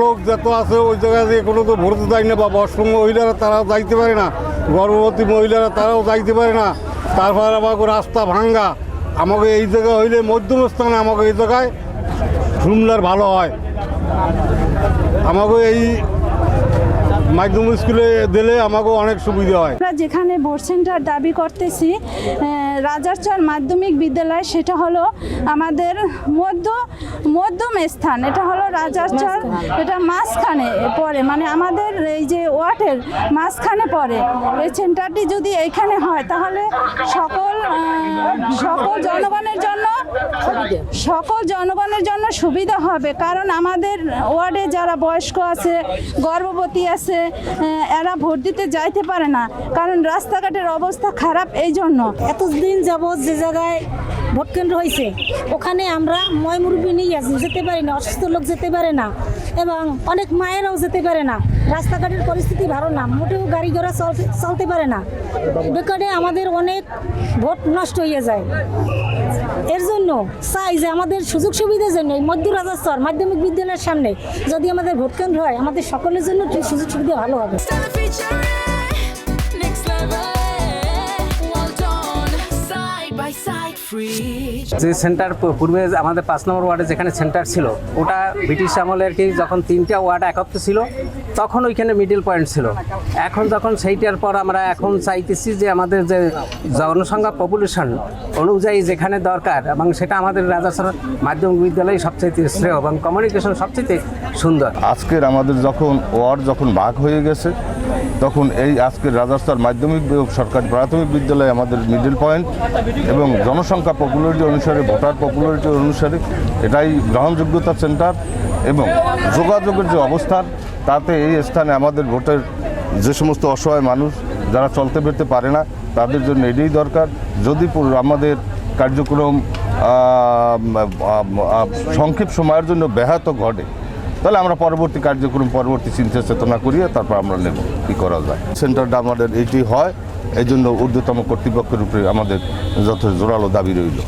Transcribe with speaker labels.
Speaker 1: লোক যত আছে ওই জায়গায় দিয়ে কোনো তো ভরতে যায় না বা বয়স্ক মহিলারা তারাও যাইতে পারে না। গর্ভবতী মহিলারা তারাও যাইতে পারে না। তারপর আমাকে রাস্তা ভাঙ্গা। আমাকে এই জায়গায় হইলে মধ্যম স্থানে আমাকে এই জায়গায় সুন্দর ভালো হয়। আমাকে এই মাধ্যমিক স্কুলে দিলে আমাকে অনেক সুবিধা হয়।
Speaker 2: আমরা যেখানে ভোট সেন্টার দাবি করতেছি রাজারচর মাধ্যমিক বিদ্যালয়, সেটা হলো আমাদের মধ্য, মধ্যম স্থান। এটা হলো রাজারচর, এটা মাঝখানে পড়ে। মানে আমাদের এই যে ওয়ার্ডের মাঝখানে পড়ে। এই সেন্টারটি যদি এইখানে হয়, তাহলে সকল সকল জনগণের জন্য সকল জনগণের জন্য সুবিধা হবে, কারণ আমাদের ওয়ার্ডে যারা বয়স্ক আছে, গর্ভবতী আছে এরা ভোট দিতে যাইতে পারে না। কারণ রাস্তাঘাটের অবস্থা খারাপ এই জন্য
Speaker 3: এতদিন যাবৎ যে জায়গায় ভোট কেন্দ্র হয়েছে ওখানে আমরা ময় মুরব্বী নিয়ে যেতে পারি না, অসুস্থ লোক যেতে পারে না, এবং অনেক মায়েরাও যেতে পারে না। রাস্তাঘাটের পরিস্থিতি ভালো না, মোটেও গাড়ি ঘোড়া চলতে পারে না। বেকারে আমাদের অনেক ভোট নষ্ট হয়ে যায়। এর জন্য চাই যে আমাদের সুযোগ সুবিধার জন্য মধ্য রাজাস্তর মাধ্যমিক বিদ্যালয়ের সামনে যদি আমাদের ভোট কেন্দ্র হয়, আমাদের সকলের জন্য সুযোগ সুবিধা ভালো হবে।
Speaker 4: যে সেন্টার পূর্বে আমাদের পাঁচ নম্বর ওয়ার্ডে যেখানে সেন্টার ছিল, ওটা ব্রিটিশ আমলের কি যখন তিনটা ওয়ার্ড একত্র ছিল, তখন ওইখানে মিডিল পয়েন্ট ছিল। এখন যখন সেইটার পর আমরা এখন চাইতেছি যে আমাদের যে জনসংখ্যা পপুলেশন অনুযায়ী যেখানে দরকার এবং সেটা আমাদের রাজাসর মাধ্যমিক বিদ্যালয় সবচেয়ে শ্রেয় এবং কমিউনিকেশন সবচেয়ে সুন্দর।
Speaker 5: আজকের আমাদের যখন ওয়ার্ড যখন ভাগ হয়ে গেছে তখন এই আজকের রাজস্থান মাধ্যমিক সরকারি প্রাথমিক বিদ্যালয় আমাদের মিডল পয়েন্ট এবং জনসংখ্যা পপুলারিটি অনুসারে ভোটার পপুলারিটি অনুসারে এটাই গ্রহণযোগ্যতা সেন্টার এবং যোগাযোগের যে অবস্থান তাতে এই স্থানে আমাদের ভোটের যে সমস্ত অসহায় মানুষ যারা চলতে ফিরতে পারে না তাদের জন্য এটাই দরকার। যদি আমাদের কার্যক্রম আহ, আহ, আহ, সংক্ষেপ সময়ের জন্য ব্যাহত ঘটে তাহলে আমরা পরবর্তী কার্যক্রম, পরবর্তী চিন্তা চেতনা করিয়ে তারপর আমরা নেব, কী করা যায়। সেন্টারটা আমাদের এটি হয় এই জন্য ঊর্ধ্বতম কর্তৃপক্ষের উপরে আমাদের যথেষ্ট জোরালো দাবি রইল।